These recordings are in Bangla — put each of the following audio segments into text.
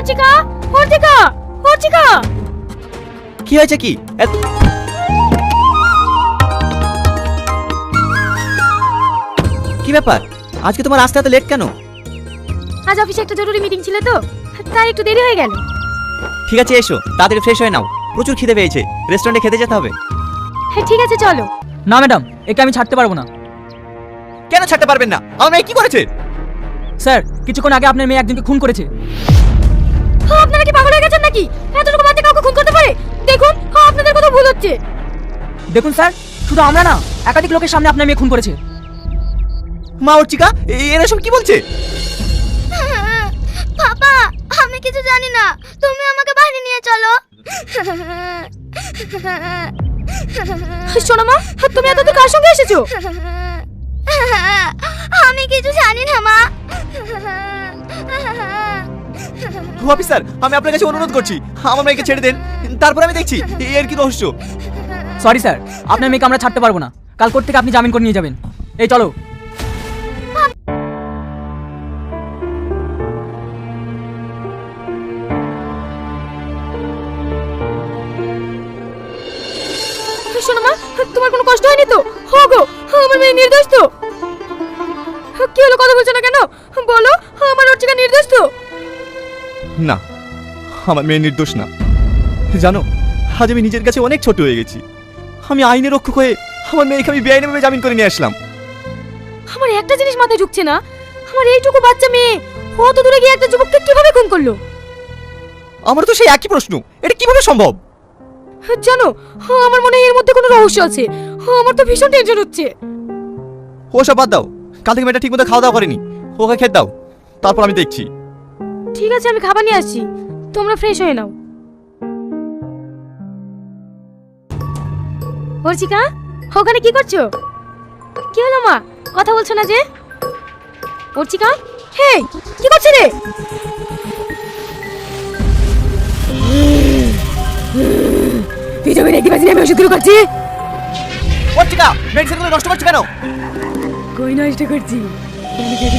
অর্চিকা অর্চিকা অর্চিকা কি হয়েছে কি? এত- কি ব্যাপার? আজকে তোমার আসতে এত লেট কেন? আজ অফিসে একটা জরুরি মিটিং ছিল তো তাই একটু দেরি হয়ে গেল। ঠিক আছে এসো তাড়াতাড়ি ফ্রেশ হয়ে নাও। প্রচুর খিদে পেয়েছে। রেস্টুরেন্টে খেতে যেতে হবে। হ্যাঁ ঠিক আছে চলো। না ম্যাডাম একে আমি ছাড়তে পারব না। কেন ছাড়তে পারবেন না? আমার মেয়ে কি করেছে? স্যার কিছুক্ষণ আগে আপনার মেয়ে একজনকে খুন করেছে। কি? গেছেন নাকি এতটুকু বাচ্চা কাউকে খুন করতে পারে? দেখুন হ্যাঁ, আপনাদের কথা ভুল হচ্ছে। দেখুন স্যার শুধু আমরা না একাধিক লোকের সামনে আপনার মেয়ে খুন করেছে। মা অর্চিকা এরা সব কি বলছে? পাপা আমি কিছু জানি না। তুমি আমাকে বাইরে নিয়ে চলো। শোনো মা তুমি এতদূর কার সঙ্গে এসেছ? আমি কিছু জানি না মা। অফিসার আমি আপনার কাছে অনুরোধ করছি। আমার মেয়েকে ছেড়ে দেন। তারপর আমি দেখছি এর কি রহস্য? সরি স্যার আপনার মেয়েকে আমরা ছাড়তে পারব না। কাল কোর্ট থেকে আপনি জামিন করে নিয়ে যাবেন। এই চলো। শোনো মা তোমার কোনো কষ্ট হয়নি তো? হো গো আমার মেয়ে নির্দোষ তো। কি হলো কথা বলছো না কেন? বলো আমার অর্চিকা নির্দোষ তো। না আমার মেয়ে নির্দোষ না। জানো আজ আমি নিজের কাছে অনেক ছোট হয়ে গেছি। আমি আইনের রক্ষক হয়ে আমার মেয়েকে আমি বেআইনিভাবে জামিন করে নিয়ে আসলাম। আমার একটা জিনিস মাথায় ঢুকছে না। আমার এইটুকু বাচ্চা মেয়ে অত দূরে গিয়ে একটা যুবককে কীভাবে খুন করল? আমার তো সেই একই প্রশ্ন এটা কীভাবে সম্ভব? জানো আমার মনে হয় এর মধ্যে কোনো রহস্য আছে। আমার তো ভীষণ টেনশন হচ্ছে। ওসব বাদ দাও কাল থেকে মেয়েটা ঠিক মতো খাওয়া দাওয়া করেনি। ওকে খেতে দাও তারপর আমি দেখছি। ঠিক আছে আমি খাবার নিয়ে আসছি। তোমরা ফ্রেশ হয়ে নাও। অর্চিকা ওখানে কি করছ? কি হলো মা? কথা বলছো না যে? অর্চিকা হে কি করছিস রে? তুই যাবি নাকি বাজি আমি ওষুধ করছি অর্চিকা মেডিসিনগুলো নষ্ট করছ কেন? কই নষ্ট করছি? আমি যদি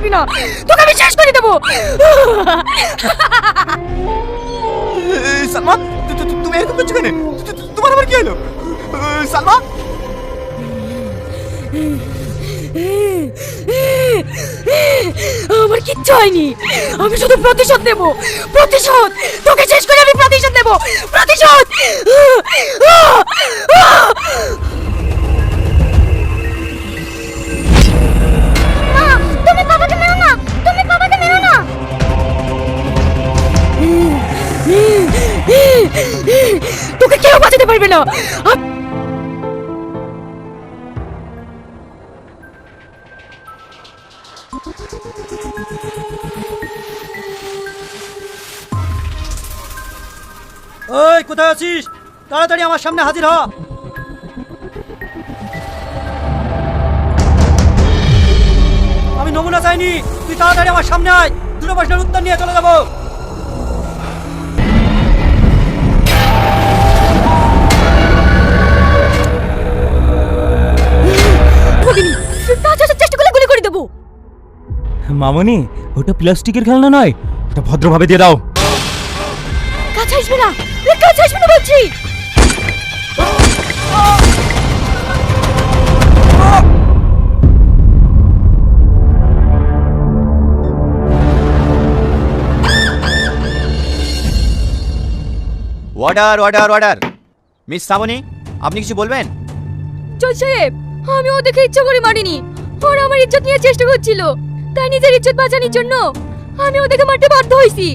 পারবি না। তোকে আমি শেষ করে দেবো। সালমা তুমি এরকম করছ কেন? তোমার আবার কি হলো? সালমা? আমার কিচ্ছু হয়নি। আমি শুধু প্রতিশোধ নেব। প্রতিশোধ! তোকে শেষ করে আমি প্রতিশোধ নেব। প্রতিশোধ! তোকে কেউ বাঁচাতে পারবে না। ওই কোথায় আছিস? তাড়াতাড়ি আমার সামনে হাজির হ। আমি নমুনা চাইনি। তুই তাড়াতাড়ি আমার সামনে আয়। দুটো প্রশ্নের উত্তর নিয়ে চলে যাব। ভগিনী আসার চেষ্টা করলে গুলি করে দেবো। মামনি ওটা প্লাস্টিকের খেলনা নয় ওটা ভদ্রভাবে দিয়ে দাও। কাছে আসবে না কাছে আসবে না বলছি। Order order order miss Srabani আপনি কিছু বলবেন? সাহেব আমি ওদেরকে ইচ্ছা করে মারিনি। ওরা আমার ইজ্জত নিয়ে চেষ্টা করছিল, তাই নিজের ইজ্জত বাঁচানোর জন্য আমি ওদেরকে মারতে বাধ্য হয়েছি।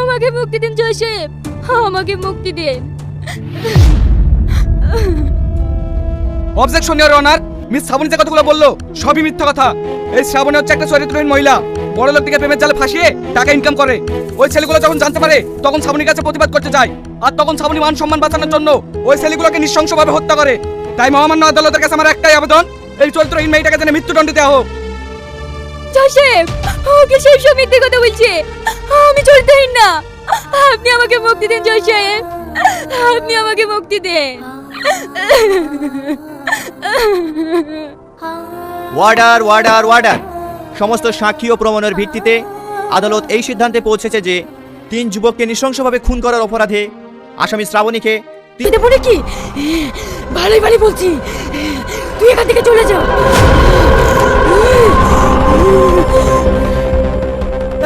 আমাকে মুক্তি দিন, জয় আমাকে মুক্তি দিন। Objection your honour miss Srabani যে কথাগুলো বলল, সবই মিথ্যা কথা। এই শ্রাবণী হচ্ছে একটা চরিত্রহীন মহিলা। বড় লোক থেকে প্রেমের জালে ফাঁসিয়ে টাকা ইনকাম করে। ওই ছেলেগুলো যখন জানতে পারে তখন শ্রাবণীর কাছে প্রতিবাদ করতে যায় আর তখন শ্রাবণী মান সম্মান বাঁচানোর জন্য ওই ছেলেগুলোকে নৃশংসভাবে হত্যা করে। তাই মহামান্য আদালতের কাছে আমার একটাই আবেদন এই চরিত্রহীন মেয়েটাকে যেন মৃত্যুদণ্ড দেওয়া হোক। জয় সাহেব ওকে সেই সব মিথ্যে কথা বলছে। আমি চরিত্রহীন না। আপনি আমাকে মুক্তি দেন জয় সাহেব আপনি আমাকে মুক্তি দেন। ওয়ার্ডার ওয়ার্ডার ওয়ার্ডার সমস্ত সাক্ষী ও প্রমাণের ভিত্তিতে আদালত এই সিদ্ধান্তে পৌঁছেছে যে তিন যুবককে নৃশংসভাবে খুন করার অপরাধে আসামি শ্রাবণীকে দিতে পড়ে কি? ভালোই ভালোই বলছি। তুই এখান থেকে চলে যা।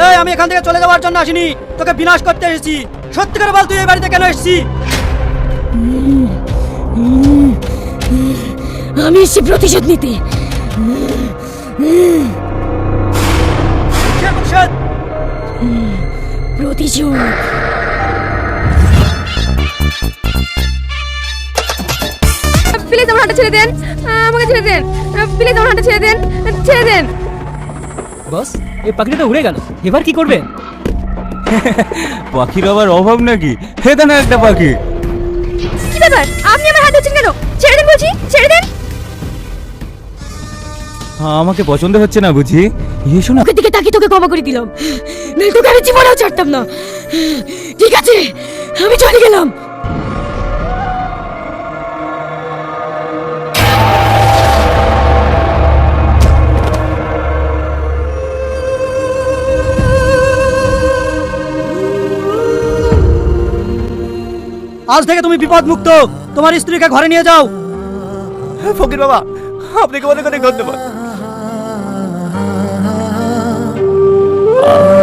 এই আমি এখান থেকে চলে যাওয়ার জন্য আসিনি। তোকে বিনাশ করতে এসেছি। সত্যি করে বল তুই এই বাড়িতে কেন এসেছি? আমি এসেছি প্রতিশোধ নিতে। প্রতিশোধ প্লিজ আমার হাঁটা ছেড়ে দেন। আমাকে ছেড়ে দেন। প্লিজ আমার হাঁটা ছেড়ে দেন। ছেড়ে দেন। বস এই পাখিটা তো উড়ে গেল। এবার কি করবে? পাখির আবার অভাব নাকি? হেদে না একটা পাখি। কি ব্যাপার? আপনি আমার হাত ধরছেন কেন? ছেড়ে দেন বলছি ছেড়ে দেন। আমাকে পছন্দ হচ্ছে না বুঝি। এসো না ওকে দিকে তাকিয়ে তোকে ক্ষমা করে দিলাম। নইলে তোকে আমি জীবনেও ছাড়তাম না। ঠিক আছে আমি চলে গেলাম। আজ থেকে তুমি বিপদ মুক্ত তোমার স্ত্রীকে ঘরে নিয়ে যাও। ফকির বাবা আপনাকে অনেক অনেক ধন্যবাদ। চলো